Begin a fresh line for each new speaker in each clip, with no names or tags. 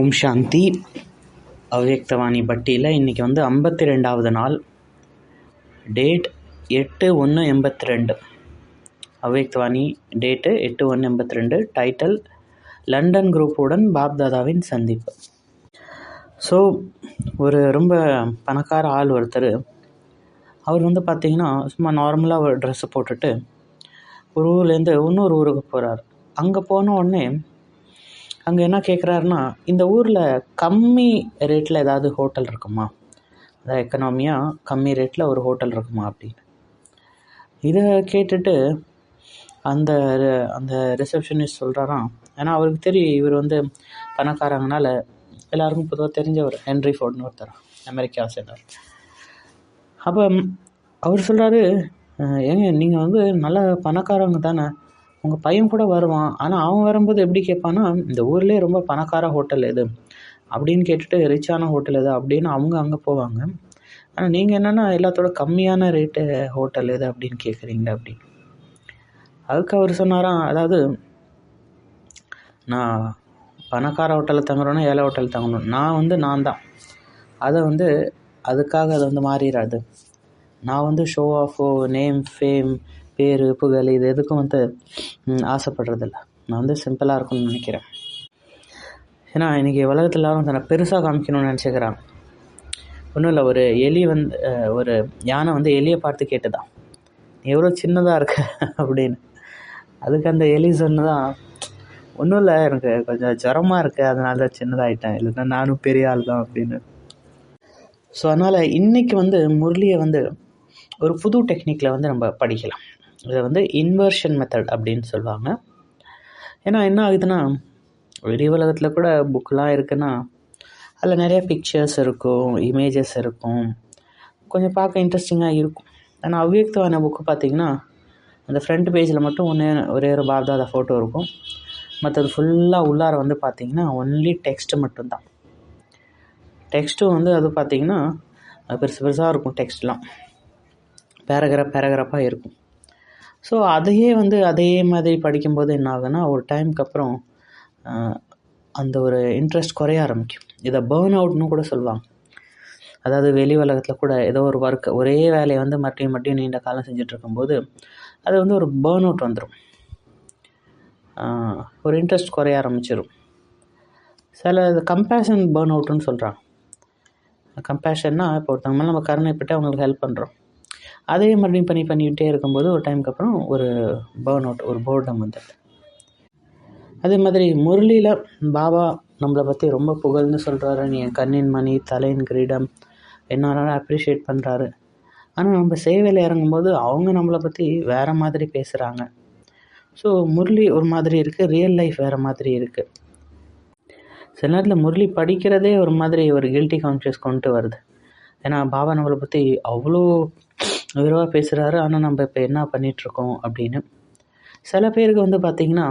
ஓம் சாந்தி. அவ்யக்தவாணி பட்டியில் இன்றைக்கி வந்து ஐம்பத்தி ரெண்டாவது நாள். டேட் எட்டு ஒன்று எண்பத்தி ரெண்டு அவ்யக்தவாணி டேட்டு எட்டு ஒன்று எண்பத்தி ரெண்டு டைட்டில் லண்டன் குரூப்புடன் பாப்தாதாவின் சந்திப்பு. ஸோ ஒரு ரொம்ப பணக்கார ஆள் ஒருத்தர் அவர் வந்து பார்த்திங்கன்னா சும்மா நார்மலாக ஒரு ட்ரெஸ்ஸு போட்டுட்டு ஒரு ஊர்லேருந்து இன்னொரு ஊருக்கு போகிறார் அங்கே போன உடனே அங்கே என்ன கேட்குறாருன்னா இந்த ஊரில் கம்மி ரேட்டில் ஏதாவது ஹோட்டல் இருக்குமா? அதாவது எக்கனாமியாக கம்மி ரேட்டில் ஒரு ஹோட்டல் இருக்குமா அப்படின்னு. இதை கேட்டுட்டு அந்த அந்த ரிசப்ஷனிஸ்ட் சொல்கிறாராம் ஏன்னா அவருக்கு தெரியும் இவர் வந்து பணக்காரங்கனால எல்லாருக்கும் பொதுவாக தெரிஞ்சவர் ஹென்ரி ஃபோர்ட்னு ஒருத்தர் அமெரிக்கா சேர்ந்தவர். அப்போ அவர் சொல்கிறாரு ஏங்க நீங்கள் வந்து நல்ல பணக்காரங்க தானே உங்கள் பையன் கூட வருவான். ஆனால் அவன் வரும்போது எப்படி கேட்பான்னா இந்த ஊர்லேயே ரொம்ப பணக்கார ஹோட்டல் எது? அப்படின்னு கேட்டுட்டு ரிச்சான ஹோட்டல் எது? அப்படின்னு அவங்க அங்கே போவாங்க. ஆனால் நீங்கள் என்னென்னா எல்லாத்தோட கம்மியான ரேட்டு ஹோட்டல் எது? அப்படின்னு கேட்குறீங்க அப்படின்னு அதுக்கு அவர் சொன்னாராம் அதாவது நான் பணக்கார ஹோட்டலில் தங்குறோன்னா ஏழை ஹோட்டல் தங்கணும். நான் வந்து நான் தான். அதை வந்து அதுக்காக அது வந்து மாறிடாது நான் வந்து ஷோ ஆஃபோ நேம் ஃபேம் பேர் புகழ் இது எதுக்கும் வந்து ஆசைப்படுறதில்ல. நான் வந்து சிம்பிளாக இருக்கணும்னு நினைக்கிறேன். ஏன்னா இன்றைக்கி உலகத்தில் எல்லாரும் தன்னை பெருசாக காமிக்கணும்னு நினச்சிக்கிறாங்க. ஒன்றும் இல்லை ஒரு எலி வந்து ஒரு யானை வந்து எலியை பார்த்து கேட்டுதான். நீ எவ்வளோ சின்னதாக இருக்க? அப்படின்னு. அதுக்கு அந்த எலி சொன்னதான் ஒன்றும் இல்லை எனக்கு கொஞ்சம் ஜுரமாக இருக்குது அதனால தான் சின்னதாகிட்டேன் இல்லைன்னா நானும் பெரிய ஆள் தான் அப்படின்னு. ஸோ அதனால் இன்றைக்கி வந்து முரளியை வந்து ஒரு புது டெக்னிக்கில் வந்து நம்ம படிக்கலாம். இதை வந்து இன்வர்ஷன் மெத்தட் அப்படின்னு சொல்லுவாங்க. ஏன்னா என்ன ஆகுதுன்னா வெளி உலகத்தில் கூட புக்கெலாம் இருக்குன்னா அதில் நிறைய பிக்சர்ஸ் இருக்கும் இமேஜஸ் இருக்கும். கொஞ்சம் பார்க்க இன்ட்ரெஸ்டிங்காக இருக்கும். ஆனால் அவ்வியக்தமான புக்கு பார்த்திங்கன்னா அந்த ஃப்ரண்ட் பேஜில் மட்டும் ஒன்றே ஒரே ஒரு பாப்தாதா ஃபோட்டோ இருக்கும். மற்றது ஃபுல்லாக உள்ளார வந்து பார்த்திங்கன்னா ஒன்லி டெக்ஸ்ட்டு மட்டும்தான். டெக்ஸ்ட்டும் வந்து அது பார்த்திங்கன்னா பெருசு பெருசாக இருக்கும் டெக்ஸ்ட்லாம் பேராகிராஃப் பேராகிராஃபாக இருக்கும். ஸோ அதையே வந்து அதே மாதிரி படிக்கும்போது என்ன ஆகுன்னா ஒரு டைமுக்கு அப்புறம் அந்த ஒரு இன்ட்ரெஸ்ட் குறைய ஆரம்பிக்கும். இதை பேர்ன் அவுட்னு கூட சொல்லுவாங்க. அதாவது வெளி உலகத்தில் கூட ஏதோ ஒரு ஒர்க் ஒரே வேலையை வந்து மறுபடியும் மறுபடியும் நீண்ட காலம் செஞ்சிட்ருக்கும்போது அது வந்து ஒரு பேர்ன் அவுட் வந்துடும் ஒரு இன்ட்ரெஸ்ட் குறைய ஆரம்பிச்சிடும் சில இது கம்பேஷன் பேர்ன் அவுட்டுன்னு சொல்கிறாங்க கம்பேஷன்னா இப்போ ஒருத்தவங்க மேலே நம்ம கருணைப்பட்டு அவங்களுக்கு ஹெல்ப் பண்ணுறோம் அதே மறுபடியும் பண்ணி பண்ணிக்கிட்டே இருக்கும்போது ஒரு டைமுக்கு அப்புறம் ஒரு பேர்ன் அவுட் ஒரு போர்டம் வந்துடுது. அதே மாதிரி முரளியில் பாபா நம்மளை பற்றி ரொம்ப புகழ்ந்து சொல்கிறாரு நீ என் கண்ணின் மணி தலையின் கிரீடம் என்னால் அப்ரிஷியேட் பண்ணுறாரு ஆனால் நம்ம சேவையில் இறங்கும்போது அவங்க நம்மளை பற்றி வேறு மாதிரி பேசுகிறாங்க ஸோ முரளி ஒரு மாதிரி இருக்குது ரியல் லைஃப் வேறு மாதிரி இருக்குது சில நேரத்தில் முரளி படிக்கிறதே ஒரு மாதிரி ஒரு கில்ட்டி கான்ஷியஸ் கொண்டு வருது. ஏன்னா பாபா நம்மளை பற்றி அவ்வளோ விரிவாக பேசுகிறாரு ஆனால் நம்ம இப்போ என்ன பண்ணிகிட்ருக்கோம் அப்படின்னு சில பேருக்கு வந்து பார்த்திங்கன்னா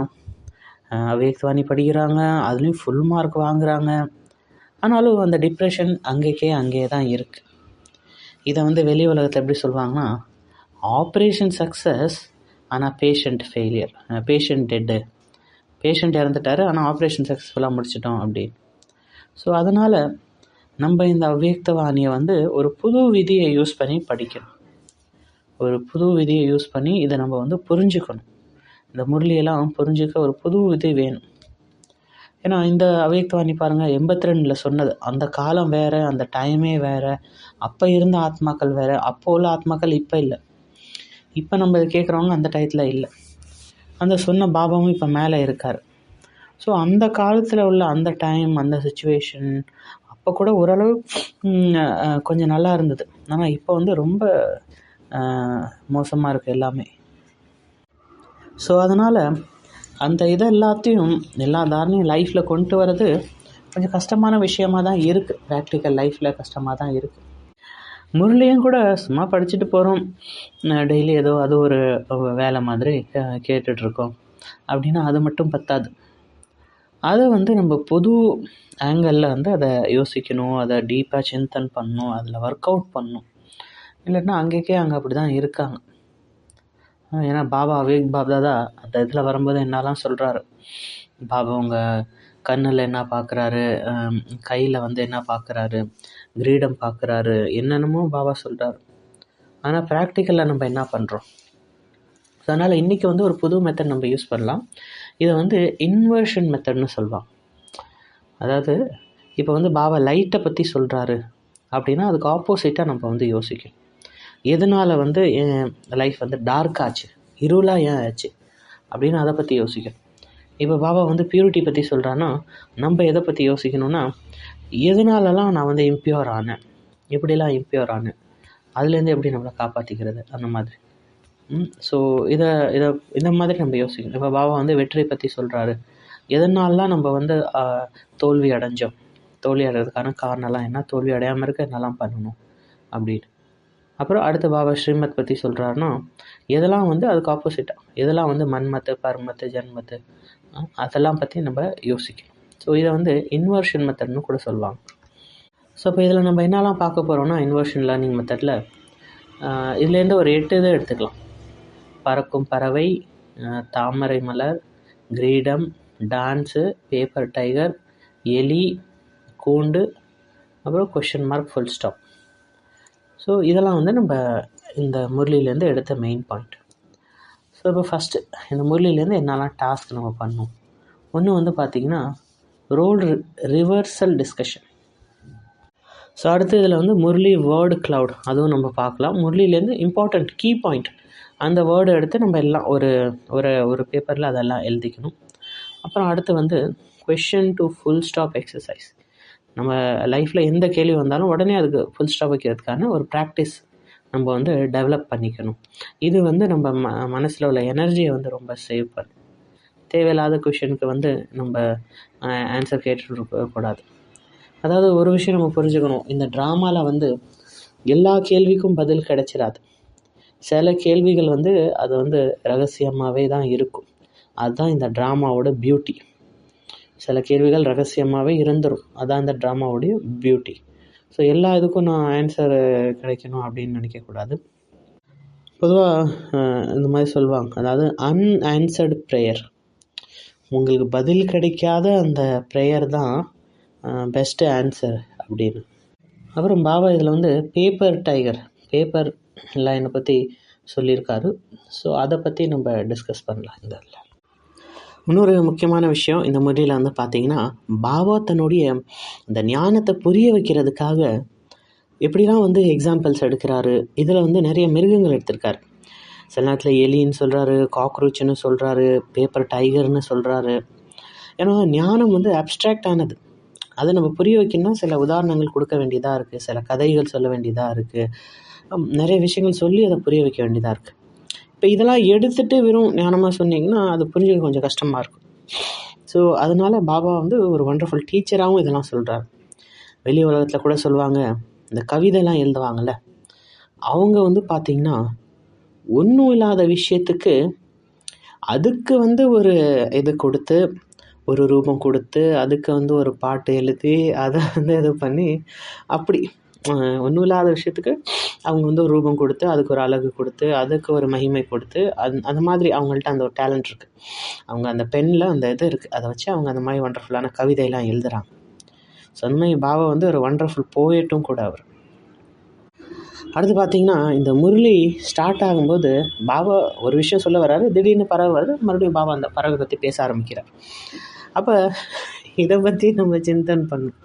அவேக்வாணி படிக்கிறாங்க அதுலேயும் ஃபுல் மார்க் வாங்குகிறாங்க ஆனாலும் அந்த டிப்ரெஷன் அங்கேக்கே அங்கேயே தான் இருக்குது இதை வந்து வெளி உலகத்தில் எப்படி சொல்லுவாங்கன்னா ஆப்ரேஷன் சக்ஸஸ் ஆனால் patient failure patient dead patient இறந்துட்டார் ஆனால் ஆப்ரேஷன் சக்ஸஸ்ஃபுல்லாக முடிச்சிட்டோம் அப்படின்னு. ஸோ அதனால் நம்ம இந்த அவ்வியக்தவாணியை வந்து ஒரு புது விதியை யூஸ் பண்ணி படிக்கணும். ஒரு புது விதியை யூஸ் பண்ணி இதை நம்ம வந்து புரிஞ்சுக்கணும். இந்த முரளியெல்லாம் புரிஞ்சுக்க ஒரு புது விதி வேணும். ஏன்னா இந்த அவ்வியக்தவாணி பாருங்கள் எண்பத்தி ரெண்டில் சொன்னது. அந்த காலம் வேறு அந்த டைமே வேறு அப்போ இருந்த ஆத்மாக்கள் வேறு அப்போ உள்ள ஆத்மாக்கள் இப்போ இல்லை. இப்போ நம்ம இதை கேட்குறவங்க அந்த டயத்தில் இல்லை. அந்த சொன்ன பாபாவும் இப்போ மேலே இருக்கார். ஸோ அந்த காலத்தில் உள்ள அந்த டைம் அந்த சுச்சுவேஷன் அப்போ கூட ஓரளவு கொஞ்சம் நல்லா இருந்தது. ஆனால் இப்போ வந்து ரொம்ப மோசமாக இருக்குது எல்லாமே. ஸோ அதனால் அந்த இதை எல்லாத்தையும் எல்லா தாரணையும் லைஃப்பில் கொண்டு வர்றது கொஞ்சம் கஷ்டமான விஷயமாக தான் இருக்குது ப்ராக்டிக்கல் லைஃப்பில் கஷ்டமாக தான் இருக்குது முரளியும் கூட சும்மா படிச்சுட்டு போகிறோம் டெய்லி ஏதோ அது ஒரு வேலை மாதிரி கேட்டுட்ருக்கோம் அப்படின்னா அது மட்டும் பத்தாது. அதை வந்து நம்ம புது ஆங்கிளில் வந்து அதை யோசிக்கணும் அதை டீப்பாக சிந்தன் பண்ணணும் அதில் ஒர்க் அவுட் பண்ணணும். இல்லைன்னா அங்கேக்கே அங்கே அப்படி தான் இருக்காங்க ஏன்னா பாபா அவேக் பாப்தாதா அந்த இதில் வரும்போது என்னெல்லாம் சொல்கிறாரு பாபா உங்கள் கண்ணில் என்ன பார்க்குறாரு கையில் வந்து என்ன பார்க்குறாரு கிரீடம் பார்க்குறாரு என்னென்னமோ பாபா சொல்கிறாரு ஆனால் ப்ராக்டிக்கலில் நம்ம என்ன பண்ணுறோம் ஸோ அதனால் இன்றைக்கி வந்து ஒரு புது மெத்தட் நம்ம யூஸ் பண்ணலாம். இதை வந்து இன்வர்ஷன் மெத்தட்னு சொல்லுவாங்க. அதாவது இப்போ வந்து பாபா லைட்டை பற்றி சொல்கிறாரு அப்படின்னா அதுக்கு ஆப்போசிட்டாக நம்ம வந்து யோசிக்கணும். எதனால் வந்து என் லைஃப் வந்து டார்க் ஆச்சு? இருளாக ஏன் ஆச்சு? அப்படின்னு அதை பற்றி யோசிக்கணும் இப்போ பாபா வந்து பியூரிட்டி பற்றி சொல்கிறான்னா நம்ம எதை பற்றி யோசிக்கணும்னா எதனாலலாம் நான் வந்து இம்ப்யூர் ஆனேன்? எப்படிலாம் இம்ப்யூர் ஆனேன்? அதுலேருந்து எப்படி நம்மளை காப்பாற்றிக்கிறது அந்த மாதிரி. ஸோ இதை இதை இந்த மாதிரி நம்ம யோசிக்கணும். இப்போ பாபா வந்து வெற்றியை பற்றி சொல்கிறாரு எதனாலலாம் நம்ம வந்து தோல்வி அடைஞ்சோம்? தோல்வி அடைகிறதுக்கான காரணம்லாம் என்ன? தோல்வி அடையாமல் இருக்க என்னெல்லாம் பண்ணணும்? அப்படின்னு. அப்புறம் அடுத்து பாபா ஸ்ரீமத் பற்றி சொல்கிறாருன்னா எதெல்லாம் வந்து அதுக்கு ஆப்போசிட்டாக எதெல்லாம் வந்து மண்மத்து பர்மத்து ஜன்மத்து? அதெல்லாம் பற்றி நம்ம யோசிக்கணும். ஸோ இதை வந்து இன்வர்ஷன் மெத்தட்னு கூட சொல்லுவாங்க ஸோ இப்போ இதில் நம்ம என்னெல்லாம் பார்க்க போகிறோம்னா இன்வர்ஷன் லேர்னிங் மெத்தடில் இதுலேருந்து ஒரு எட்டு இதை எடுத்துக்கலாம். பறக்கும் பறவை தாமரை மலர் கிரீடம் டான்ஸு பேப்பர் டைகர் எலி கூண்டு அப்புறம் question mark full stop so இதெல்லாம் வந்து நம்ம இந்த முரளிலேருந்து எடுத்த மெயின் பாயிண்ட் ஸோ இப்போ ஃபஸ்ட்டு இந்த முரளிலேருந்து என்னெல்லாம் டாஸ்க் நம்ம பண்ணோம் ஒன்று வந்து பார்த்திங்கன்னா ரோல் ரிவர்சல் டிஸ்கஷன் ஸோ அடுத்து இதில் வந்து முரளி வேர்டு க்ளவுட் அதுவும் நம்ம பார்க்கலாம். முரளிலேருந்து இம்பார்ட்டண்ட் கீ பாயிண்ட் அந்த வேர்டு எடுத்து நம்ம எல்லாம் ஒரு ஒரு ஒரு பேப்பரில் அதெல்லாம் எழுதிக்கணும். அப்புறம் அடுத்து வந்து question to full stop exercise நம்ம லைஃப்பில் எந்த கேள்வி வந்தாலும் உடனே அதுக்கு ஃபுல் ஸ்டாப் வைக்கிறதுக்கான ஒரு ப்ராக்டிஸ் நம்ம வந்து டெவலப் பண்ணிக்கணும். இது வந்து நம்ம ம மனசில் உள்ள எனர்ஜியை வந்து ரொம்ப சேவ் பண்ணும் தேவையில்லாத கொஷனுக்கு வந்து நம்ம ஆன்சர் கேட்டுட்டு கூடாது. அதாவது ஒரு விஷயம் நம்ம புரிஞ்சுக்கணும். இந்த ட்ராமாவில் வந்து எல்லா கேள்விக்கும் பதில் கிடைச்சிடாது சில கேள்விகள் வந்து அது வந்து ரகசியமாகவே தான் இருக்கும். அதுதான் இந்த ட்ராமாவோட பியூட்டி சில கேள்விகள் ரகசியமாகவே இருந்துடும் அதான் அந்த ட்ராமாவுடைய பியூட்டி ஸோ எல்லா இதுக்கும் நான் ஆன்சர் கிடைக்கணும் அப்படின்னு நினைக்கக்கூடாது. பொதுவாக இந்த மாதிரி சொல்லுவாங்க. அதாவது அன்ஆன்சர்டு ப்ரேயர் உங்களுக்கு பதில் கிடைக்காத அந்த ப்ரேயர் தான் பெஸ்ட்டு ஆன்சர் அப்படின்னு. அப்புறம் பாபா இதில் வந்து பேப்பர் டைகர் பேப்பர் லைனை பற்றி சொல்லியிருக்காரு. ஸோ அதை பற்றி நம்ம டிஸ்கஸ் பண்ணலாம் இந்த இதில். இன்னொரு முக்கியமான விஷயம் இந்த முறையில் வந்து பார்த்திங்கன்னா பாபா தன்னுடைய இந்த ஞானத்தை புரிய வைக்கிறதுக்காக எப்படிலாம் வந்து எக்ஸாம்பிள்ஸ் எடுக்கிறாரு இதில் வந்து நிறைய மிருகங்கள் எடுத்திருக்காரு. சில நேரத்தில் எலின்னு சொல்கிறாரு காக்ரோச்சுன்னு சொல்கிறாரு பேப்பர் டைகர்னு சொல்கிறாரு ஏன்னா ஞானம் வந்து அப்ட்ராக்ட் ஆனது. அதை நம்ம புரிய வைக்கணும்னா சில உதாரணங்கள் கொடுக்க வேண்டியதாக இருக்குது சில கதைகள் சொல்ல வேண்டியதாக இருக்குது நிறைய விஷயங்கள் சொல்லி அதை புரிய வைக்க வேண்டியதாக இருக்குது இப்போ இதெல்லாம் எடுத்துகிட்டு வெறும் ஞானமாக சொன்னீங்கன்னா அது புரிஞ்சுக்க கொஞ்சம் கஷ்டமாக இருக்கும். ஸோ அதனால் பாபா வந்து ஒரு ஒண்டர்ஃபுல் டீச்சராகவும் இதெல்லாம் சொல்கிறார் வெளி உலகத்தில் கூட சொல்லுவாங்க இந்த கவிதைலாம் எழுதுவாங்கள்ல அவங்க வந்து பார்த்திங்கன்னா ஒன்றும் இல்லாத விஷயத்துக்கு அதுக்கு வந்து ஒரு இது கொடுத்து ஒரு ரூபம் கொடுத்து அதுக்கு வந்து ஒரு பாட்டு எழுதி அதை வந்து இது பண்ணி அப்படி ஒன்றும் இல்லாத விஷயத்துக்கு அவங்க வந்து ஒரு ரூபம் கொடுத்து அதுக்கு ஒரு அழகு கொடுத்து அதுக்கு ஒரு மகிமை கொடுத்து அந் அந்த மாதிரி அவங்கள்ட்ட அந்த ஒரு டேலண்ட் இருக்குது அவங்க அந்த பெண்ணில் அந்த இது இருக்குது அதை வச்சு அவங்க அந்த மாதிரி ஒண்டர்ஃபுல்லான கவிதையெல்லாம் எழுதுகிறாங்க ஸோ அந்த மாதிரி பாபா வந்து ஒரு ஒண்டர்ஃபுல் போயட்டும் கூட அவர். அடுத்து பார்த்தீங்கன்னா இந்த முரளி ஸ்டார்ட் ஆகும்போது பாபா ஒரு விஷயம் சொல்ல வர்றாரு. திடீர்னு பறவை வருது மறுபடியும் பாபா அந்த பறவை பற்றி பேச ஆரம்பிக்கிறார். அப்போ இதை பற்றி நம்ம சிந்தனை பண்ணணும்.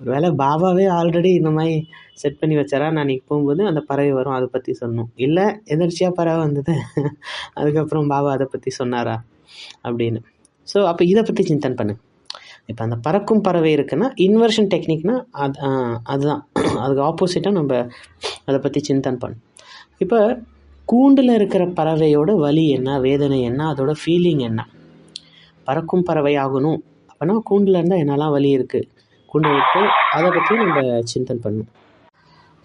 ஒரு வேளை பாபாவே ஆல்ரெடி இந்த மாதிரி செட் பண்ணி வச்சாரா? நான் இன்றைக்கி போகும்போது அந்த பறவை வரும் அதை பற்றி சொன்னோம். இல்லை எதிர்ச்சியாக பறவை வந்தது. அதுக்கப்புறம் பாபா அதை பற்றி சொன்னாரா? அப்படின்னு. ஸோ அப்போ இதை பற்றி சிந்தனை பண்ணு. இப்போ அந்த பறக்கும் பறவை இருக்குன்னா இன்வர்ஷன் டெக்னிக்னால் அது அதுதான். அதுக்கு ஆப்போசிட்டாக நம்ம அதை பற்றி சிந்தன் பண்ணு. இப்போ கூண்டில் இருக்கிற பறவையோட வலி என்ன வேதனை என்ன அதோட ஃபீலிங் என்ன? பறக்கும் பறவை ஆகணும். அப்படின்னா கூண்டில் இருந்தால் என்னெல்லாம் வலி இருக்குது கொண்டு விட்டு அதை பற்றி நம்ம சிந்தன் பண்ணணும்.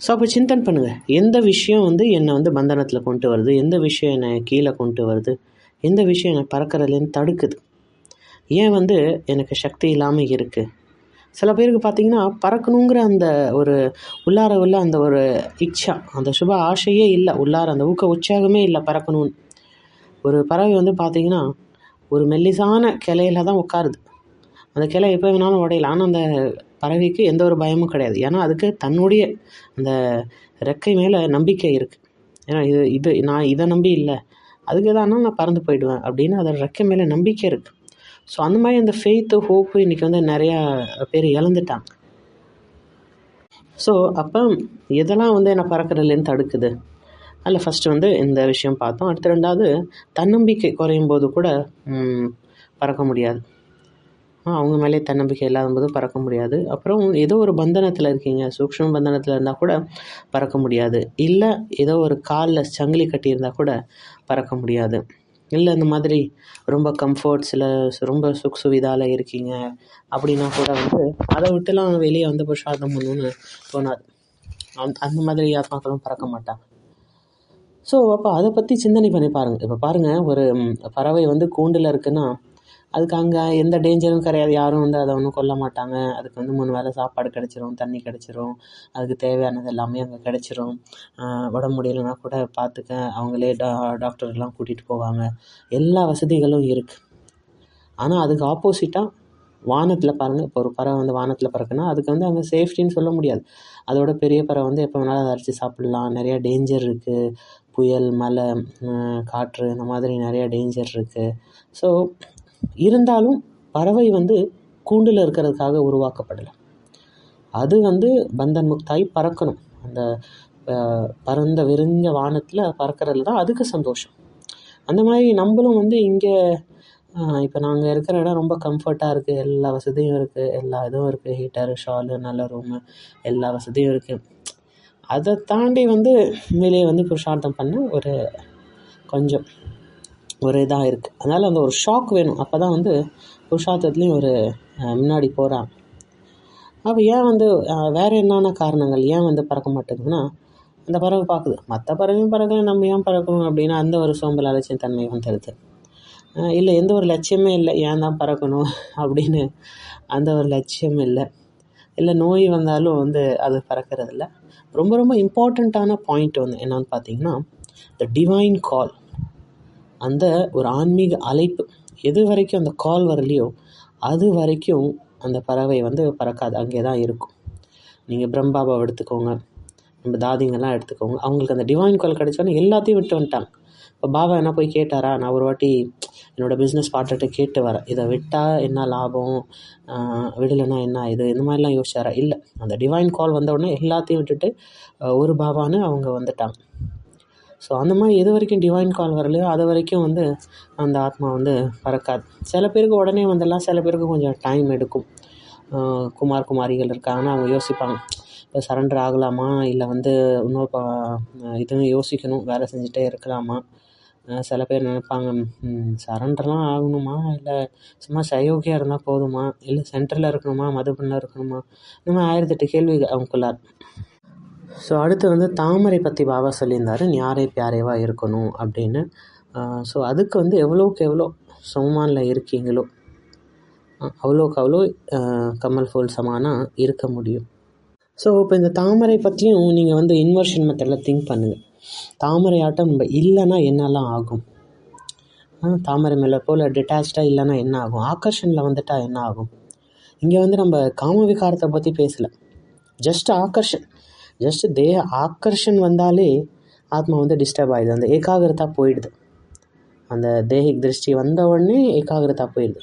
ஸோ அப்போ சிந்தன் பண்ணுங்கள் எந்த விஷயம் வந்து என்னை வந்து பந்தனத்தில் கொண்டு வருது? எந்த விஷயம் என்னை கீழே கொண்டு வருது? எந்த விஷயம் என்னை பறக்கிறதுலேருந்து தடுக்குது? ஏன் வந்து எனக்கு சக்தி இல்லாமல் இருக்குது சில பேருக்கு பார்த்திங்கன்னா பறக்கணுங்கிற அந்த ஒரு உள்ளார உள்ள அந்த ஒரு இச்சா அந்த சுப ஆசையே இல்லை. உள்ளார அந்த ஊக்க உற்சாகமே இல்லை பறக்கணும்னு. ஒரு பறவை வந்து பார்த்திங்கன்னா ஒரு மெல்லிசான கிளையில தான் உட்காருது. அந்த கிளை எப்போ வேணாலும் உடையலாம் ஆனால் அந்த பறவைக்கு எந்த ஒரு பயமும் கிடையாது. ஏன்னா அதுக்கு தன்னுடைய அந்த ரெக்கை மேலே நம்பிக்கை இருக்குது ஏன்னா இது இது நான் இதை நம்பி இல்லை. அதுக்கு எதானா நான் பறந்து போயிடுவேன் அப்படின்னு அதோட ரெக்கை மேலே நம்பிக்கை இருக்குது ஸோ அந்த மாதிரி அந்த ஃபெய்த்து ஹோப்பு இன்றைக்கி வந்து நிறையா பேர் இழந்துட்டாங்க. ஸோ அப்போ எதெல்லாம் வந்து என்னை பறக்கிறதுலேருந்து தடுக்குது? அதில் ஃபஸ்ட்டு வந்து இந்த விஷயம் பார்த்தோம். அடுத்து ரெண்டாவது தன்னம்பிக்கை குறையும் போது கூட பறக்க முடியாது. அவங்க மேலே தன்னம்பிக்கை இல்லாத போது பறக்க முடியாது. அப்புறம் ஏதோ ஒரு பந்தனத்தில் இருக்கீங்க. சூக்ஷ்ம பந்தனத்தில் இருந்தால் கூட பறக்க முடியாது. இல்லை ஏதோ ஒரு காலில் சங்கிலி கட்டியிருந்தால் கூட பறக்க முடியாது. இல்லை இந்த மாதிரி ரொம்ப கம்ஃபர்ட்ஸில் ரொம்ப சுக் சுவிதாவில் இருக்கீங்க அப்படின்னா கூட வந்து அதை விட்டுலாம் வெளியே வந்து புருஷார்த்தம் பண்ணணும்னு தோணாது. அந் அந்த மாதிரி ஆத்மாக்களும் பறக்க மாட்டாங்க. ஸோ அப்போ அதை பற்றி சிந்தனை பண்ணி பாருங்கள் இப்போ பாருங்கள் ஒரு பறவை வந்து கூண்டில் இருக்குன்னா அதுக்கு அங்கே எந்த டேஞ்சரும் கிடையாது. யாரும் வந்து அதை ஒன்றும் கொல்ல மாட்டாங்க. அதுக்கு வந்து மூணு வேளை சாப்பாடு கிடச்சிரும் தண்ணி கிடச்சிரும். அதுக்கு தேவையானது எல்லாமே அங்கே கிடச்சிரும். உடம்பு முடியலைன்னா கூட பார்த்துக்க. அவங்களே டா டாக்டர்லாம் கூட்டிகிட்டு போவாங்க. எல்லா வசதிகளும் இருக்குது ஆனால் அதுக்கு ஆப்போசிட்டாக வானத்தில் பாருங்கள் இப்போ ஒரு பறவை வந்து வானத்தில் பறக்குன்னா அதுக்கு வந்து அங்கே சேஃப்டின்னு சொல்ல முடியாது. அதோட பெரிய பறவை வந்து எப்போ வேணாலும் அதை அரைச்சி சாப்பிட்லாம். நிறையா டேஞ்சர் இருக்குது புயல் மழை காற்று இந்த மாதிரி நிறையா டேஞ்சர் இருக்குது ஸோ இருந்தாலும் பறவை வந்து கூண்டில் இருக்கிறதுக்காக உருவாக்கப்படலை. அது வந்து பந்தன் முக்தாய் பறக்கணும். அந்த பறந்த விரிஞ்ச வானத்தில் பறக்கிறதுல தான் அதுக்கு சந்தோஷம். அந்த மாதிரி நம்மளும் வந்து இங்கே இப்போ நாங்கள் இருக்கிற இடம் ரொம்ப கம்ஃபர்ட்டாக இருக்குது எல்லா வசதியும் இருக்குது எல்லா இதுவும் இருக்குது ஹீட்டரு ஷாலு நல்ல ரூமு எல்லா வசதியும் இருக்குது அதை தாண்டி வந்து வெளியே வந்து புருஷார்த்தம் பண்ண ஒரு கொஞ்சம் ஒரு இதாக இருக்குது அதனால் அந்த ஒரு ஷாக் வேணும். அப்போ தான் வந்து புருஷார்த்தத்துலேயும் ஒரு முன்னாடி போகிறான் அப்போ ஏன் வந்து வேறு என்னென்ன காரணங்கள் ஏன் வந்து பறக்க மாட்டேங்குதுன்னா அந்த பறவை பார்க்குது மற்ற பறவையும் பறக்கல நம்ம ஏன் பறக்கணும் அப்படின்னா அந்த ஒரு சோம்பல் அலட்சியம் தன்மை வந்துடுது இல்லை எந்த ஒரு லட்சியமே இல்லை. ஏன் தான் பறக்கணும் அப்படின்னு அந்த ஒரு லட்சியம் இல்லை. இல்லை நோய் வந்தாலும் வந்து அது இல்லை ரொம்ப ரொம்ப இம்பார்ட்டண்ட்டான பாயிண்ட் வந்து என்னென்னு பார்த்தீங்கன்னா த டிவைன் கால் அந்த ஒரு ஆன்மீக அழைப்பு எது வரைக்கும் அந்த கால் வரலையோ அது வரைக்கும் அந்த பறவை வந்து பறக்காது. அங்கே தான் இருக்கும். நீங்கள் பிரம்பாபாவை எடுத்துக்கோங்க. நம்ம தாதிங்கெல்லாம் எடுத்துக்கோங்க. அவங்களுக்கு அந்த டிவைன் கால் கிடைச்சோன்னே எல்லாத்தையும் விட்டு வந்துட்டாங்க. இப்போ பாபா என்ன போய் கேட்டாரா? நான் ஒரு வாட்டி என்னோடய பிஸ்னஸ் பார்ட்னர்கிட்ட கேட்டு வரேன். இதை விட்டால் என்ன லாபம்? விடலைன்னா என்ன இது? இந்த மாதிரிலாம் யோசிச்சாரா? இல்லை. அந்த டிவைன் கால் வந்த உடனே எல்லாத்தையும் விட்டுட்டு ஒரு பாபான்னு அவங்க வந்துட்டாங்க. ஸோ அந்த மாதிரி எது வரைக்கும் டிவைன் கால் வரலையோ அது வரைக்கும் வந்து அந்த ஆத்மா வந்து பறக்காது. சில பேருக்கு உடனே வந்துடலாம் சில பேருக்கு கொஞ்சம் டைம் எடுக்கும். குமார் குமாரிகள் இருக்காங்கன்னா அவங்க யோசிப்பாங்க. இப்போ சரண்டர் ஆகலாமா? இல்லை வந்து இன்னொரு ப இதுவும் யோசிக்கணும். வேலை செஞ்சுட்டே இருக்கலாமா? சில பேர் நினைப்பாங்க சரண்டர்லாம் ஆகணுமா? இல்லை சும்மா சயோகியாக இருந்தால் போதுமா? இல்லை சென்டரில் இருக்கணுமா? மதுபனில் இருக்கணுமா? இந்த மாதிரி ஆயிரத்தெட்டு கேள்வி அவங்களுக்குள்ளார். ஸோ அடுத்து வந்து தாமரை பற்றி பாபா சொல்லியிருந்தார். ஞாரே பியாரேவா இருக்கணும் அப்படின்னு. ஸோ அதுக்கு வந்து எவ்வளோக்கு எவ்வளோ சமமானில் இருக்கீங்களோ அவ்வளோக்கு அவ்வளோ கமல் ஃபோல் சமானாக இருக்க முடியும். ஸோ இப்போ இந்த தாமரை பற்றியும் நீங்கள் வந்து இன்வர்ஷன் மெத்தடில் திங்க் பண்ணுங்கள் தாமரை ஆட்டம் நம்ம இல்லைன்னா என்னெல்லாம் ஆகும்? தாமரை மேலே போல் டிட்டாச்சாக இல்லைன்னா என்ன ஆகும்? ஆக்கர்ஷனில் வந்துட்டால் என்ன ஆகும்? இங்கே வந்து நம்ம காம விகாரத்தை பற்றி பேசலை. ஜஸ்ட் ஆக்கர்ஷன். ஜஸ்ட் தேக ஆக்கர்ஷன் வந்தாலே ஆத்மா வந்து டிஸ்டர்ப் ஆகிடுது அந்த ஏகாகிரதா போயிடுது. அந்த தேகிக் திருஷ்டி வந்த உடனே ஏகாகிரதா போயிடுது.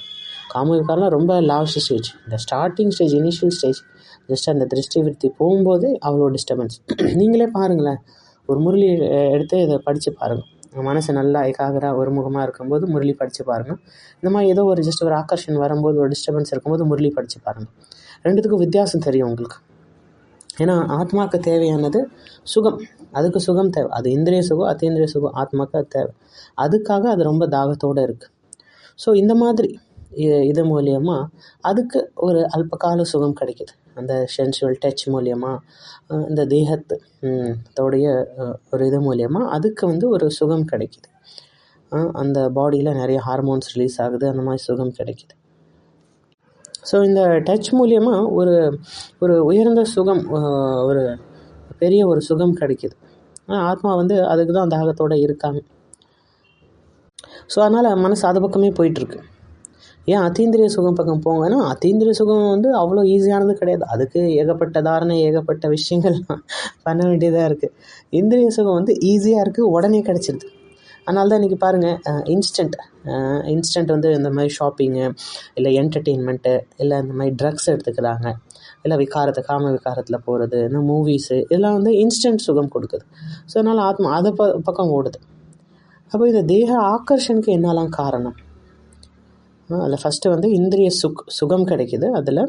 காம ரொம்ப லாஸ்ட் ஸ்டேஜ் இந்த starting stage initial stage just அந்த திருஷ்டி விருத்தி போகும்போது அவ்வளோ டிஸ்டர்பன்ஸ் நீங்களே பாருங்களேன். ஒரு முரளி எடுத்து இதை படித்து பாருங்கள் மனசு நல்லா ஏகாகிரா ஒருமுகமாக இருக்கும்போது முரளி படித்து பாருங்கள் இந்த மாதிரி ஏதோ ஒரு ஜஸ்ட் ஒரு ஆக்கர்ஷன் வரும்போது ஒரு டிஸ்டர்பன்ஸ் இருக்கும்போது முரளி படித்து பாருங்கள் ரெண்டுத்துக்கும் வித்தியாசம் தெரியும் உங்களுக்கு. ஏன்னா ஆத்மாவுக்கு தேவையானது சுகம். அதுக்கு சுகம் தேவை. அது இந்திரிய சுகம் அத்தீந்திரிய சுகம் ஆத்மாவுக்கு அது தேவை. அதுக்காக அது ரொம்ப தாகத்தோடு இருக்குது ஸோ இந்த மாதிரி இது மூலயமா அதுக்கு ஒரு அல்பகால சுகம் கிடைக்குது. அந்த சென்சுவல் டச் மூலயமா இந்த தேகத்து தோடைய ஒரு இது மூலயமா அதுக்கு வந்து ஒரு சுகம் கிடைக்குது. அந்த பாடியில் நிறைய ஹார்மோன்ஸ் ரிலீஸ் ஆகுது. அந்த மாதிரி சுகம் கிடைக்குது. ஸோ இந்த டச் மூலியமா ஒரு ஒரு உயர்ந்த சுகம் ஒரு பெரிய ஒரு சுகம் கிடைக்குது. ஆனா, ஆத்மா வந்து அதுக்கு தான் தாகத்தோடு இருக்காங்க. ஸோ அதனால் மனசு அது பக்கமே போயிட்டுருக்கு. ஏன் அத்தீந்திரிய சுகம் பக்கம் போங்கன்னா அத்தீந்திரிய சுகம் வந்து அவ்வளோ ஈஸியானது கிடையாது. அதுக்கு ஏகப்பட்ட தாரணை ஏகப்பட்ட விஷயங்கள் பண்ண வேண்டியதாக இருக்குது இந்திரிய சுகம் வந்து ஈஸியாக இருக்குது உடனே கிடச்சிருது. அதனால தான் இன்றைக்கி பாருங்கள் இன்ஸ்டன்ட் இன்ஸ்டன்ட் வந்து இந்த மாதிரி ஷாப்பிங்கு இல்லை என்டர்டெயின்மெண்ட்டு இல்லை இந்த மாதிரி ட்ரக்ஸ் எடுத்துக்கிறாங்க இல்லை விகாரத்தை காம விகாரத்தில் போகிறது இந்த மூவிஸு இதெல்லாம் வந்து இன்ஸ்டன்ட் சுகம் கொடுக்குது. ஸோ அதனால் ஆத்மா அதை ப பக்கம் ஓடுது. அப்போ இந்த தேக ஆக்கர்ஷனுக்கு என்னெல்லாம் காரணம்? அதில் ஃபஸ்ட்டு வந்து இந்திரிய சுக் சுகம் கிடைக்கிது. அதில்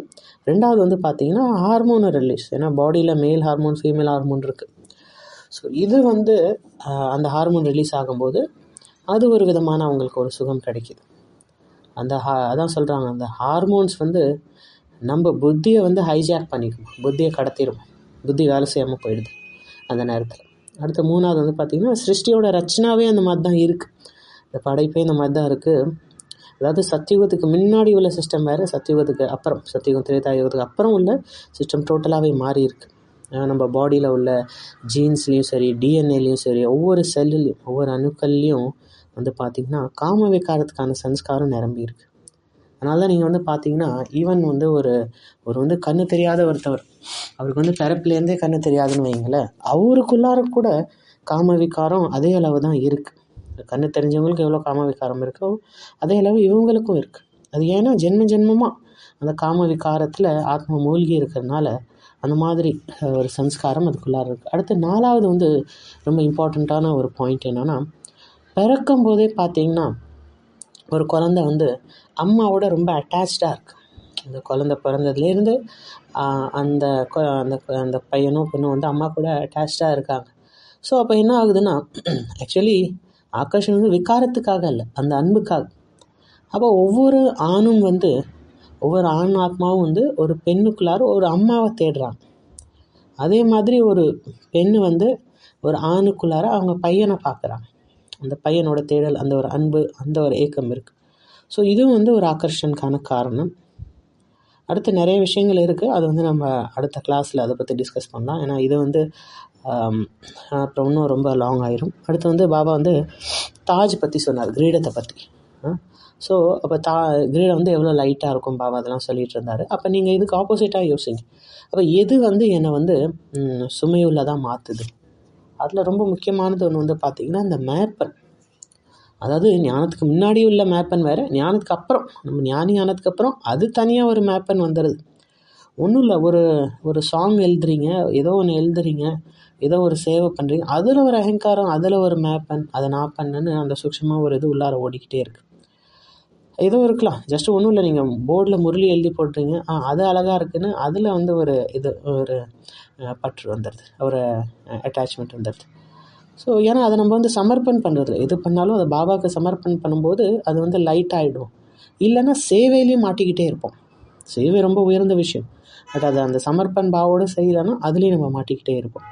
ரெண்டாவது வந்து பார்த்திங்கன்னா ஹார்மோனு ரிலீஸ் ஏன்னா பாடியில் மேல் ஹார்மோன் ஃபீமேல் ஹார்மோன் இருக்குது ஸோ இது வந்து அந்த ஹார்மோன் ரிலீஸ் ஆகும்போது அது ஒரு விதமான அவங்களுக்கு ஒரு சுகம் கிடைக்கிது. அந்த ஹா அதான் சொல்கிறாங்க அந்த ஹார்மோன்ஸ் வந்து நம்ம புத்தியை வந்து ஹைஜாக் பண்ணிக்கும். புத்தியை கடத்திடும் புத்தி வேலை செய்யாமல் போயிடுது அந்த நேரத்தில். அடுத்த மூணாவது வந்து பார்த்திங்கன்னா சிருஷ்டியோட ரச்சனாவே அந்த மாதிரி தான் இருக்குது இந்த படைப்பே இந்த மாதிரி தான் இருக்குது அதாவது சத்தியுகத்துக்கு முன்னாடி உள்ள சிஸ்டம் வேறு சத்தியுகத்துக்கு அப்புறம் சத்தியுகம் திரேதாயுகத்துக்கு அப்புறம் உள்ள சிஸ்டம் டோட்டலாகவே மாறி இருக்குது நம்ம பாடியில் உள்ள ஜீன்ஸ்லேயும் சரி டிஎன்ஏலையும் சரி ஒவ்வொரு செல்லுலேயும் ஒவ்வொரு அணுக்கள்லேயும் வந்து பார்த்திங்கன்னா காம விகாரத்துக்கான சன்ஸ்காரம் நிரம்பி இருக்கு. அதனால தான் நீங்கள் வந்து பார்த்தீங்கன்னா ஈவன் வந்து ஒரு ஒரு வந்து கண்ணு தெரியாத ஒருத்தவர் அவருக்கு வந்து பிறப்புலேருந்தே கண்ணு தெரியாதுன்னு வைங்களேன் அவருக்குள்ளார கூட காம விகாரம் அதே அளவு தான் இருக்குது கண்ணு தெரிஞ்சவங்களுக்கு எவ்வளோ காம விகாரம் இருக்கோ அதே அளவு இவங்களுக்கும் இருக்குது அது ஏன்னா ஜென்ம ஜென்மமாக அந்த காம விகாரத்தில் ஆத்மா மூழ்கி இருக்கிறதுனால அந்த மாதிரி ஒரு சம்ஸ்காரம் அதுக்குள்ளார இருக்குது அடுத்து நாலாவது வந்து ரொம்ப இம்பார்ட்டண்ட்டான ஒரு பாயிண்ட் என்னென்னா பிறக்கும் போதே பார்த்தீங்கன்னா ஒரு குழந்த வந்து அம்மாவோட ரொம்ப அட்டாச்சாக இருக்குது அந்த குழந்த பிறந்ததுலேருந்து அந்த அந்த அந்த பையனும் பொண்ணும் வந்து அம்மா கூட அட்டாச்சாக இருக்காங்க. ஸோ அப்போ என்ன ஆகுதுன்னா ஆக்சுவலி ஆகர்ஷன் வந்து விகாரத்துக்காக இல்லை அந்த அன்புக்காக. அப்போ ஒவ்வொரு ஆணும் வந்து ஒவ்வொரு ஆண் ஆத்மாவும் வந்து ஒரு பெண்ணுக்குள்ளார ஒரு அம்மாவை தேடுறாங்க. அதே மாதிரி ஒரு பெண் வந்து ஒரு ஆணுக்குள்ளார அவங்க பையனை பார்க்குறாங்க. அந்த பையனோட தேடல் அந்த ஒரு அன்பு அந்த ஒரு ஏக்கம் இருக்குது ஸோ இதுவும் வந்து ஒரு ஆக்கர்ஷனுக்கான காரணம். அடுத்து நிறைய விஷயங்கள் இருக்குது அது வந்து நம்ம அடுத்த கிளாஸில் அதை பற்றி டிஸ்கஸ் பண்ணலாம். ஏன்னா இது வந்து அப்புறம் இன்னும் ரொம்ப லாங் ஆயிரும். அடுத்து வந்து பாபா வந்து தாஜ் பற்றி சொன்னார் கிரீடத்தை பற்றி ஸோ அப்போ தா கிரீடம் வந்து எவ்வளோ லைட்டாக இருக்கும் பாபா அதெல்லாம் சொல்லிகிட்டு இருந்தார். அப்போ நீங்கள் இதுக்கு ஆப்போசிட்டாக யோசிங்க. அப்போ எது வந்து என்னை வந்து சுமையுள்ளதாக மாற்றுது அதில் ரொம்ப முக்கியமானது ஒன்று வந்து பார்த்திங்கன்னா இந்த மேப்பன் அதாவது ஞானத்துக்கு முன்னாடி உள்ள மேப்பன் வேறு ஞானத்துக்கு அப்புறம் நம்ம ஞானி ஆனதுக்கு அப்புறம் அது தனியாக ஒரு மேப்பன் வந்துடுது ஒன்றும் இல்லை ஒரு ஒரு சாங் எழுதுறீங்க ஏதோ ஒன்று எழுதுறீங்க ஏதோ ஒரு சேவை பண்ணுறீங்க அதில் ஒரு அகங்காரம் அதில் ஒரு மேப்பன் அதை நான் பண்ணேன்னு அந்த சூக்ஷமாக ஒரு இது உள்ளார ஓடிக்கிட்டே இருக்குது ஏதோ இருக்கலாம். ஜஸ்ட் ஒன்றும் இல்லை நீங்கள் போர்டில் முரளி எழுதி போட்டுறீங்க ஆ அது அழகாக இருக்குன்னு அதில் வந்து ஒரு இது ஒரு பற்று வந்துடுது ஒரு அட்டாச்மெண்ட் வந்துடுது ஸோ ஏன்னா அதை நம்ம வந்து சமர்ப்பணம் பண்ணுறது எது பண்ணாலும் அதை பாபாவுக்கு சமர்ப்பணம் பண்ணும்போது அது வந்து லைட் ஆகிடும் இல்லைன்னா சேவையிலையும் மாட்டிக்கிட்டே இருப்போம். சேவை ரொம்ப உயர்ந்த விஷயம். பட் அதை அந்த சமர்ப்பண் பாவோடு செய்யலைன்னா அதுலேயும் நம்ம மாட்டிக்கிட்டே இருப்போம்.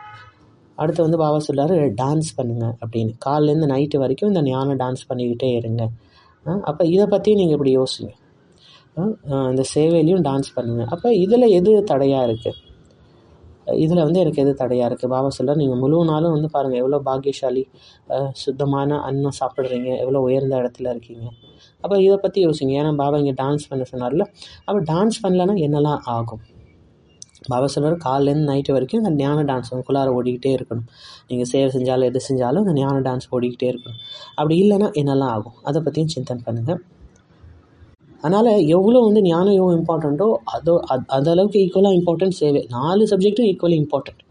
அடுத்து வந்து பாபா சொல்கிறாரு டான்ஸ் பண்ணுங்கள் அப்படின்னு. காலையிலேருந்து நைட்டு வரைக்கும் இந்த ஞானம் டான்ஸ் பண்ணிக்கிட்டே இருங்க. அப்போ இதை பற்றி நீங்கள் இப்படி யோசிங்க. அந்த சேவையிலையும் டான்ஸ் பண்ணுங்கள் அப்போ இதில் எது தடையாக இருக்குது இதில் வந்து எனக்கு எது தடையாக இருக்குது பாபா சொல்ல நீங்கள் முழு நாளும் வந்து பாருங்கள் எவ்வளோ பாக்கியசாலி சுத்தமான அன்னம் சாப்பிட்றீங்க எவ்வளோ உயர்ந்த இடத்துல இருக்கீங்க. அப்போ இதை பற்றி யோசிங்க. ஏன்னா பாபா இங்கே டான்ஸ் பண்ண சொன்னார்ல. அப்போ டான்ஸ் பண்ணலன்னா என்னெல்லாம் ஆகும்? பாபா சொல்கிறார் காலையிலேருந்து நைட்டு வரைக்கும் இந்த ஞான டான்ஸ் உங்களுக்குள்ளார ஓடிக்கிட்டே இருக்கணும். நீங்கள் சேவை செஞ்சாலும் எது செஞ்சாலும் இந்த ஞான டான்ஸ் ஓடிக்கிட்டே இருக்கணும். அப்படி இல்லைன்னா என்னெல்லாம் ஆகும்? அதை பற்றியும் சிந்தனை பண்ணுங்கள் அதனால் எவ்வளோ வந்து ஞான யோகம் இம்பார்ட்டண்ட்டோ அதோ அது அளவுக்கு ஈக்குவலாக இம்பார்ட்டன்ட் சேவை. நாலு சப்ஜெக்ட்டும் ஈக்குவலி இம்பார்ட்டண்ட்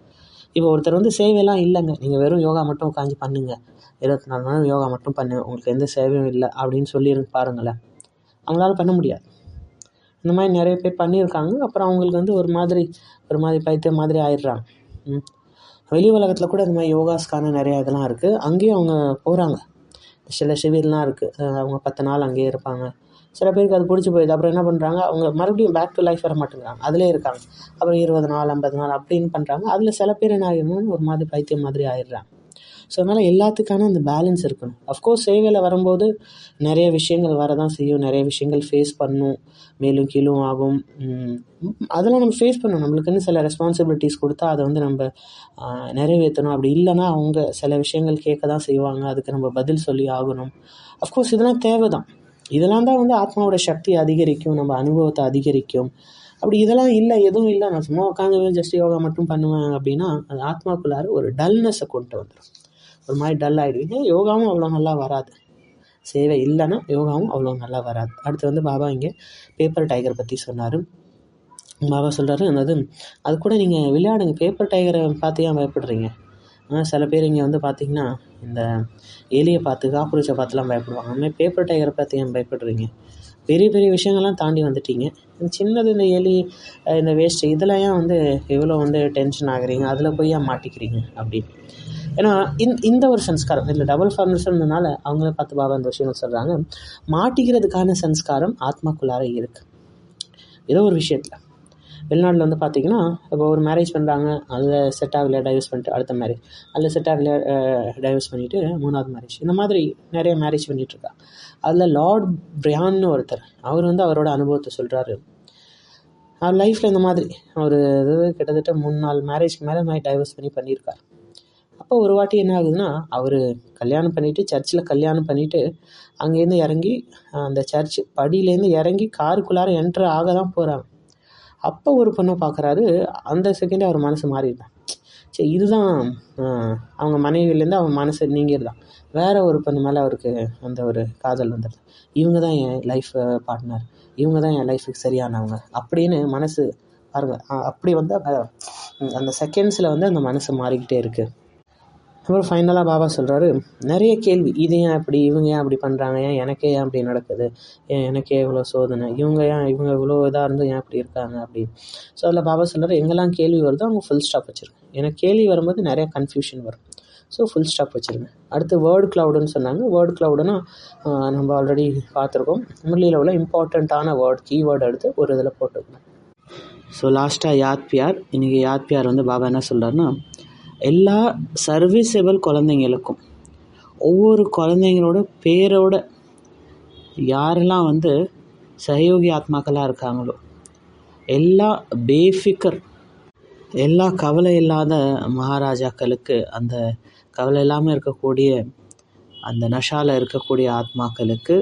இப்போ ஒருத்தர் வந்து சேவையெல்லாம் இல்லைங்க. நீங்கள் வெறும் யோகா மட்டும் உட்காந்து பண்ணுங்கள் இருபத்தி நாலு மணி நேரம் யோகா மட்டும் பண்ணு. உங்களுக்கு எந்த சேவையும் இல்லை அப்படின்னு சொல்லி பாருங்களேன். அவங்களால பண்ண முடியாது. இந்த மாதிரி நிறைய பேர் பண்ணியிருக்காங்க. அப்புறம் அவங்களுக்கு வந்து ஒரு மாதிரி ஒரு மாதிரி பைத்தியம் மாதிரி ஆயிடுறாங்க. வெளி உலகத்தில் கூட இந்த மாதிரி யோகாஸ்க்கான நிறையா இதெல்லாம் இருக்குது அங்கேயும் அவங்க போகிறாங்க சில சிவிர்லாம் இருக்குது அவங்க பத்து நாள் அங்கேயே இருப்பாங்க. சில பேருக்கு அது பிடிச்சி போயிடுது. அப்புறம் என்ன பண்ணுறாங்க அவங்க மறுபடியும் பேக் டு லைஃப் வர மாட்டேங்கிறாங்க. அதிலே இருக்காங்க. அப்புறம் இருபது நாள் ஐம்பது நாள் அப்படின்னு பண்ணுறாங்க அதில் சில பேர் என்ன ஆகிடணும்னு ஒரு மாதிரி பைத்தியம் மாதிரி ஆயிடுறாங்க. ஸோ அதனால் எல்லாத்துக்கான அந்த பேலன்ஸ் இருக்கணும். அஃப்கோர்ஸ் சேவையில் வரும்போது நிறைய விஷயங்கள் வரதான் செய்யும். நிறைய விஷயங்கள் ஃபேஸ் பண்ணும். மேலும் கீழும் ஆகும். அதெல்லாம் நம்ம ஃபேஸ் பண்ணணும். நம்மளுக்குன்னு சில ரெஸ்பான்சிபிலிட்டிஸ் கொடுத்தா அதை வந்து நம்ம நிறைவேற்றணும். அப்படி இல்லைன்னா அவங்க சில விஷயங்கள் கேட்க தான் செய்வாங்க. அதுக்கு நம்ம பதில் சொல்லி ஆகணும். அஃப்கோர்ஸ் இதெல்லாம் தேவை தான் இதெல்லாம் தான் வந்து ஆத்மாவோட சக்தி அதிகரிக்கும். நம்ம அனுபவத்தை அதிகரிக்கும். அப்படி இதெல்லாம் இல்லை எதுவும் இல்லை. நான் சும்மா உட்காந்து ஜஸ்ட் யோகா மட்டும் பண்ணுவேன் அப்படின்னா அது ஆத்மாக்குள்ளார ஒரு டல்னஸை கொண்டு வந்துடும் ஒரு மாதிரி டல் ஆகிடுவீங்க யோகாவும் அவ்வளோ நல்லா வராது. சேவை இல்லைன்னா யோகாவும் அவ்வளோ நல்லா வராது. அடுத்து வந்து பாபா இங்கே பேப்பர் டைகர் பற்றி சொன்னார். பாபா சொல்கிறாரு என்னது அது கூட நீங்கள் விளையாடுங்க. பேப்பர் டைகரை பார்த்து ஏன் பயப்படுறீங்க? சில பேர் இங்கே வந்து பார்த்திங்கன்னா இந்த எலியை பார்த்து காப்புரிச்சை பார்த்துலாம் பயப்படுவாங்க. அதுமாதிரி பேப்பர் டைகரை பார்த்து ஏன் பயப்படுறீங்க? பெரிய பெரிய விஷயங்கள்லாம் தாண்டி வந்துட்டீங்க. இந்த சின்னது இந்த எலி இந்த வேஸ்ட்டு இதெல்லாம் ஏன் வந்து எவ்வளோ வந்து டென்ஷன் ஆகுறீங்க? அதில் போய் ஏன் மாட்டிக்கிறீங்க? அப்படின்னு. ஏன்னா இந் இந்த ஒரு சன்ஸ்காரம் இதில் டபுள் ஃபார்மேஷன்னால அவங்கள பார்த்து பாபா இந்த விஷயங்கள் சொல்கிறாங்க மாட்டிக்கிறதுக்கான சன்ஸ்காரம் ஆத்மாக்குள்ளார இருக்குது ஏதோ ஒரு விஷயத்தில். வெளிநாட்டில் வந்து பார்த்திங்கன்னா இப்போ ஒரு மேரேஜ் பண்ணுறாங்க அதில் செட் ஆகலையா டைவர்ஸ் பண்ணிட்டு அடுத்த மேரேஜ் அதில் செட் ஆகலையா டைவர்ஸ் பண்ணிவிட்டு மூணாவது மேரேஜ் இந்த மாதிரி நிறைய மேரேஜ் பண்ணிகிட்ருக்கா அதில் லார்ட் பிரியான்னு ஒருத்தர் அவர் வந்து அவரோட அனுபவத்தை சொல்கிறாரு அவர் லைஃப்பில் இந்த மாதிரி அவர் இது கிட்டத்தட்ட மூணு நாலு மேரேஜ்க்கு மேலே மாதிரி டைவர்ஸ் பண்ணி பண்ணியிருக்கார். அப்போ ஒரு வாட்டி என்ன ஆகுதுன்னா அவர் கல்யாணம் பண்ணிவிட்டு சர்ச்சில் கல்யாணம் பண்ணிவிட்டு அங்கேருந்து இறங்கி அந்த சர்ச் படியிலேருந்து இறங்கி காருக்குள்ளார என்ட்ரு ஆக தான் போகிறாங்க அப்போ ஒரு பொண்ணை பார்க்குறாரு அந்த செகண்டே அவர் மனசு மாறிடுதான். சரி இதுதான் அவங்க மனைவியிலேருந்து அவங்க மனசு நீங்கிடுதான். வேறு ஒரு பொண்ணு மேலே அவருக்கு அந்த ஒரு காதல் வந்துடுது. இவங்க தான் என் லைஃப் பார்ட்னர் இவங்க தான் என் லைஃபுக்கு சரியானவங்க. அப்படின்னு மனசு பாருங்கள் அப்படி வந்து அந்த செகண்ட்ஸில் வந்து அந்த மனசு மாறிக்கிட்டே இருக்குது அப்புறம் ஃபைனலாக பாபா சொல்கிறாரு நிறைய கேள்வி இது ஏன் அப்படி இவங்க ஏன் அப்படி பண்ணுறாங்க ஏன் எனக்கே ஏன் அப்படி நடக்குது ஏன் எனக்கே இவ்வளோ சோதனை இவங்க ஏன் இவங்க இவ்வளோ இதாக இருந்தும் ஏன் அப்படி இருக்காங்க? அப்படின்னு. ஸோ அதில் பாபா சொல்கிறார் எங்கெல்லாம் கேள்வி வருதோ அவங்க ஃபுல் ஸ்டாப் வச்சுருங்க. எனக்கு கேள்வி வரும்போது நிறைய கன்ஃபியூஷன் வரும். ஸோ ஃபுல் ஸ்டாப் வச்சுருங்க. அடுத்து வேர்டு க்ளவுடுன்னு சொன்னாங்க. வேர்டு க்ளவுடுனா நம்ம ஆல்ரெடி பார்த்துருக்கோம். முரளியில் உள்ள இம்பார்ட்டண்ட்டான வேர்ட் கீவேர்டு எடுத்து ஒரு இதில் போட்டுக்கணும் ஸோ லாஸ்ட்டாக யாத் பியார் இன்றைக்கி யாத் பியார் வந்து பாபா என்ன சொல்கிறாருன்னா எல்லா சர்வீஸபிள் குழந்தைங்களுக்கும் ஒவ்வொரு குழந்தைங்களோட பேரோட யாரெல்லாம் வந்து சகயோகி ஆத்மாக்களாக இருக்காங்களோ எல்லா பேஃபிக்கர் எல்லா கவலை இல்லாத மகாராஜாக்களுக்கு அந்த கவலை இல்லாமல் இருக்கக்கூடிய அந்த நஷாவில் இருக்கக்கூடிய ஆத்மாக்களுக்கு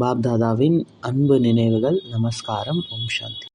பாப்தாதாவின் அன்பு நினைவுகள் நமஸ்காரம் ஓம் சாந்தி.